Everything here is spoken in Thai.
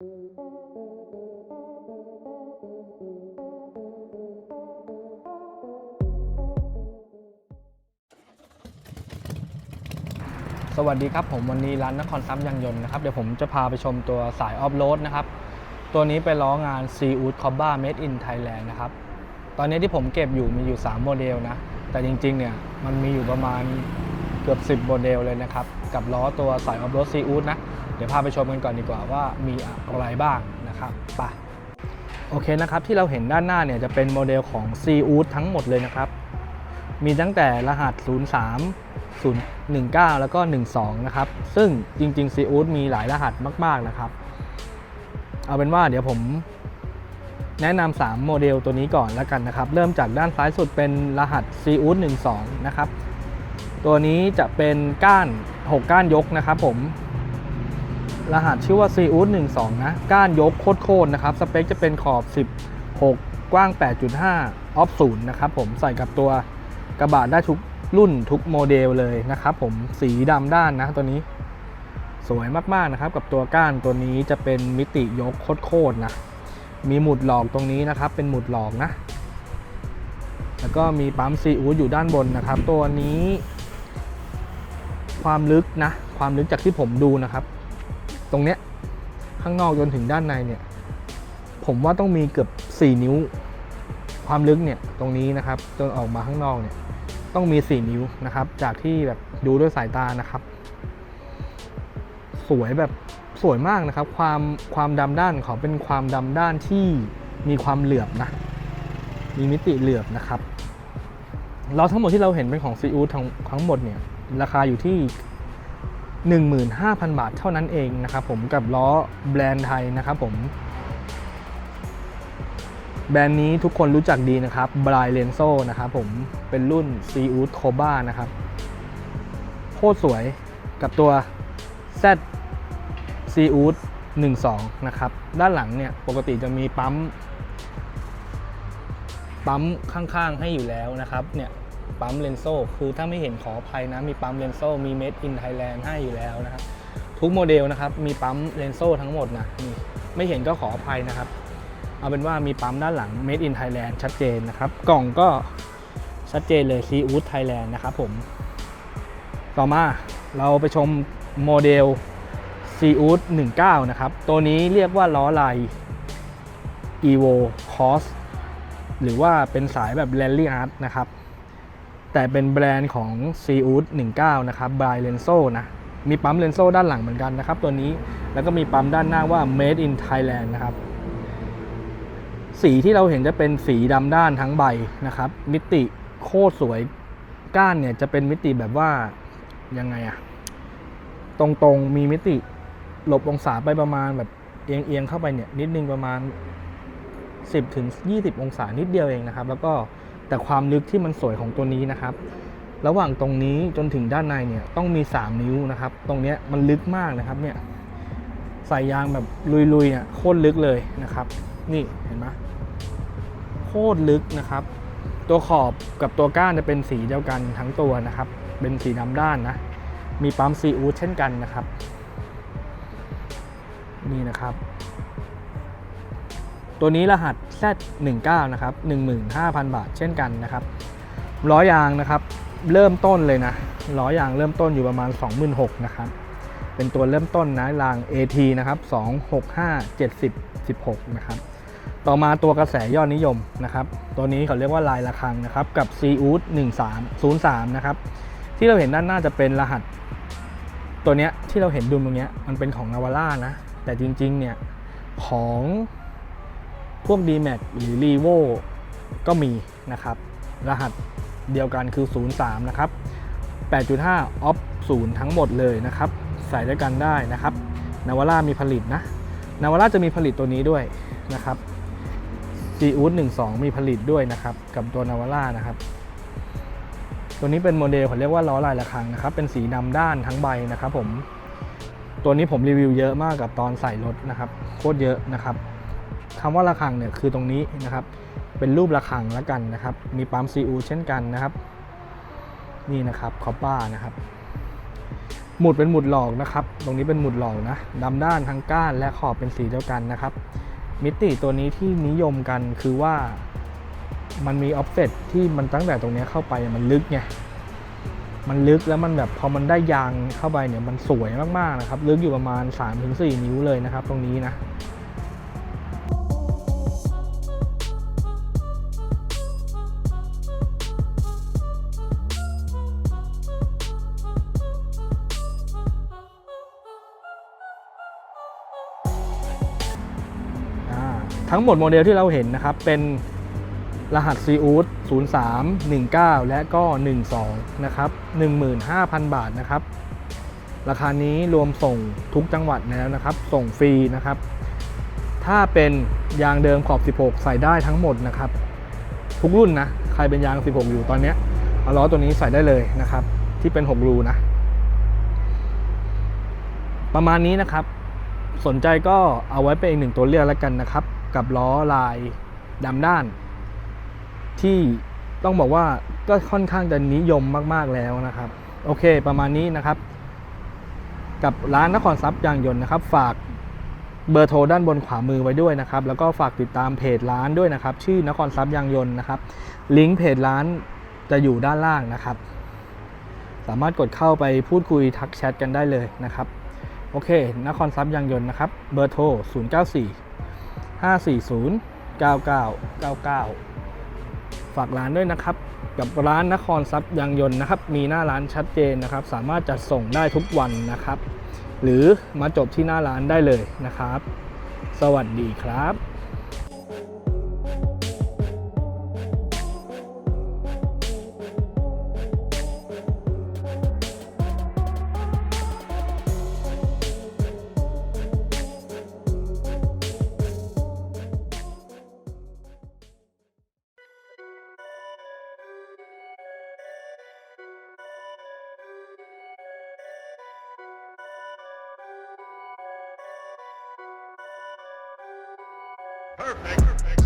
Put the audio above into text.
สวัสดีครับผมวันนี้ร้านนครซับยางยนต์นะครับเดี๋ยวผมจะพาไปชมตัวสายออฟโรดนะครับ ตัวนี้ไปล้องาน s e a w o o d c o b a Made in Thailand นะครับ ตอนนี้ที่ผมเก็บอยู่มีอยู่ 3 โมเดลนะ แต่จริงๆเนี่ยมันมีอยู่ประมาณเกือบ 10 โมเดลเลยนะครับ กับล้อตัวสายออฟโรด s e a w o o d นะ เดี๋ยวพาไปชมกันก่อนดีกว่าว่ามีอะไรบ้างนะครับไปโอเคนะครับที่เราเห็นด้านหน้าเนี่ยจะเป็นโมเดลของ s e a w o o d ทั้งหมดเลยนะครับ มีตั้งแต่รหัส 03 019 แล้วก็ 12 นะครับ ซึ่งจริงๆซีอูดมีหลายรหัสมาก ๆ นะครับ เอาเป็นว่าเดี๋ยวผมแนะนำ3โมเดลตัวนี้ก่อนแล้วกันนะครับ เริ่มจากด้านซ้ายสุดเป็นรหัสซีอูด12 นะครับ ตัวนี้จะเป็นก้าน 6 ก้านยกนะครับผม รหัสชื่อว่าซีอูด12 นะ ก้านยกโคตรๆนะครับ สเปคจะเป็นขอบ 16 กว้าง 8.5 ออฟ0นย์นะครับผมใส่กับตัวกระบะได้ทุกรุ่นทุกโมเดลเลยนะครับผมสีดำด้านนะตัวนี้สวยมาก ๆ นะครับ กับตัวก้านตัวนี้จะเป็นมิติยกโคตรๆนะ มีหมุดหลอกตรงนี้นะครับ เป็นหมุดหลอกนะ แล้วก็มีปั๊มซีอูดอยู่ด้านบนนะครับ ตัวนี้ ความลึกนะ ความลึกจากที่ผมดูนะครับ ตรงเนี้ยข้างนอกจนถึงด้านในเนี่ยผมว่าต้องมีเกือบ 4 นิ้ว ความลึกเนี่ยตรงนี้นะครับจนออกมาข้างนอกเนี่ยต้องมี 4 นิ้วนะครับ จากที่แบบดูด้วยสายตานะครับ สวยแบบสวยมากนะครับ ความความดำด้านเขาเป็นความดำด้านที่มีความเหลือบนะมีมิติเหลือบนะครับล้อทั้งหมดที่เราเห็นเป็นของซีอูทั้งทั้งหมดเนี่ยราคาอยู่ที่ 15,000 บาทเท่านั้นเองนะครับผมกับล้อแบรนด์ไทยนะครับผม แบรนด์นี้ทุกคนรู้จักดีนะครับบรายเลนโซนะครับผมเป็นรุ่น c ีอูดโคบ้านะครับโคตรสวยกับตัว Z ซีอูด12 นะครับ ด้านหลังเนี่ยปกติจะมีปั๊ม ปั๊มข้างๆให้อยู่แล้วนะครับเนี่ย ปั๊มเลนโซคือถ้าไม่เห็นขออภัยนะมีปั๊มเลนโซมี Made in Thailand ให้อยู่แล้วนะครับทุกโมเดลนะครับมีปั๊มเลนโซทั้งหมดนะไม่เห็นก็ขออภัยนะครับ เอาเป็นว่ามีปั๊มด้านหลัง Made in Thailand ชัดเจนนะครับ กล่องก็ชัดเจนเลย s e a w o o d Thailand นะครับผมต่อมาเราไปชมโมเดล s e a w o o d 19 นะครับ ตัวนี้เรียกว่าล้อลาย Evo Cross หรือว่าเป็นสายแบบ Rally Art นะครับ แต่เป็นแบรนด์ของ s e a w o o d 19 นะครับ b r y l e n s o นะ มีปั๊มเลนโซด้านหลังเหมือนกันนะครับ ตัวนี้ แล้วก็มีปั๊มด้านหน้าว่า Made in Thailand นะครับ สีที่เราเห็นจะเป็นสีดำด้านทั้งใบนะครับ มิติโคตรสวย ก้านเนี่ยจะเป็นมิติแบบว่า ยังไงอะตรงๆ มีมิติหลบองศาไปประมาณแบบเอียงๆเข้าไปเนี่ยนิดนึงประมาณ 10ถึง20 องศานิดเดียวเองนะครับ แล้วก็ แต่ความลึกที่มันสวยของตัวนี้นะครับ ระหว่างตรงนี้จนถึงด้านในเนี่ยต้องมี 3 นิ้วนะครับ ตรงเนี้ยมันลึกมากนะครับเนี่ยใส่ยางแบบลุยๆเนี่ยโคตรลึกเลยนะครับ นี่เห็นไหมโคตรลึกนะครับ ตัวขอบกับตัวก้านจะเป็นสีเดียวกันทั้งตัวนะครับ เป็นสีดำด้านนะ มีปั๊มซีอูดเช่นกันนะครับ นี่นะครับ ตัวนี้รหัส Z19 นะครับ15,000 บาทเช่นกันนะครับล้อยางนะครับเริ่มต้นเลยนะล้อยางเริ่มต้นอยู่ประมาณ 26,000นะครับเป็นตัวเริ่มต้นนะราง AT นะครับ265 70 16นะครับต่อมาตัวกระแสยอดนิยมนะครับ ตัวนี้เขาเรียกว่าลายระฆังนะครับ กับ c ีอูด1303นะครับ ที่เราเห็นด้านหน้าจะเป็นรหัส ตัวเนี้ยที่เราเห็นดุมตรงเนี้ยมันเป็นของนาวาร่านะ แต่จริงๆเนี่ยของ พวก d m a x หรือ r e v o ก็มีนะครับ รหัสเดียวกันคือ 03 นะครับ 8.5ออฟ0ทั้งหมดเลยนะครับ ใส่ด้วยกันได้นะครับนาวาร่ามีผลิตนะนาวาร่าจะมีผลิตตัวนี้ด้วยนะครับซีอูด12 มีผลิตด้วยนะครับ กับตัวนาวาร่านะครับ ตัวนี้เป็นโมเดลเขาเรียกว่าล้อลายระฆังนะครับ เป็นสีดำด้านทั้งใบนะครับผม ตัวนี้ผมรีวิวเยอะมากกับตอนใส่รถนะครับ โคตรเยอะนะครับ คำว่าระฆังเนี่ยคือตรงนี้นะครับ เป็นรูประฆังแล้วกันนะครับ มีปั๊มซีอูเช่นกันนะครับ นี่นะครับคอปป้านะครับ หมุดเป็นหมุดหลอกนะครับ ตรงนี้เป็นหมุดหลอกนะดำด้านทั้งก้านและขอบเป็นสีเดียวกันนะครับ มิติตัวนี้ที่นิยมกันคือว่ามันมีออฟเซตที่มันตั้งแต่ตรงนี้เข้าไปมันลึกไง มันลึกแล้วมันแบบพอมันได้ยางเข้าไปเนี่ยมันสวยมากๆนะครับ ลึกอยู่ประมาณ 3-4 นิ้วเลยนะครับ ตรงนี้นะ ทั้งหมดโมเดลที่เราเห็นนะครับ เป็นรหัสซีอูด03 19 และก็ 12 นะครับ 15,000 บาทนะครับ ราคานี้รวมส่งทุกจังหวัดแล้วนะครับ ส่งฟรีนะครับ ถ้าเป็นยางเดิมขอบ 16 ใส่ได้ทั้งหมดนะครับ ทุกรุ่นนะ ใครเป็นยาง 16 อยู่ตอนนี้เอาล้อตัวนี้ใส่ได้เลยนะครับ ที่เป็น 6 รูนะ ประมาณนี้นะครับ สนใจก็เอาไว้เป็นอีกหนึ่งตัวเลือกแล้วกันนะครับ กับล้อลายดำด้าน ที่ต้องบอกว่าก็ค่อนข้างจะนิยมมาก ๆแล้วนะครับ โอเคประมาณนี้นะครับ กับร้านนครทรัพย์ยางยนต์นะครับ ฝากเบอร์โทรด้านบนขวามือไว้ด้วยนะครับ แล้วก็ฝากติดตามเพจร้านด้วยนะครับ ชื่อนครทรัพย์ยางยนต์นะครับ ลิงก์เพจร้านจะอยู่ด้านล่างนะครับ สามารถกดเข้าไปพูดคุยทักแชทกันได้เลยนะครับ โอเค นครทรัพย์ยางยนต์นะครับ เบอร์โทร 094 540 9999 ฝากร้านด้วยนะครับ กับร้านนครซับย์ยางยนต์นะครับ มีหน้าร้านชัดเจนนะครับ สามารถจัดส่งได้ทุกวันนะครับ หรือมาจบที่หน้าร้านได้เลยนะครับ สวัสดีครับ Perfect. Perfect.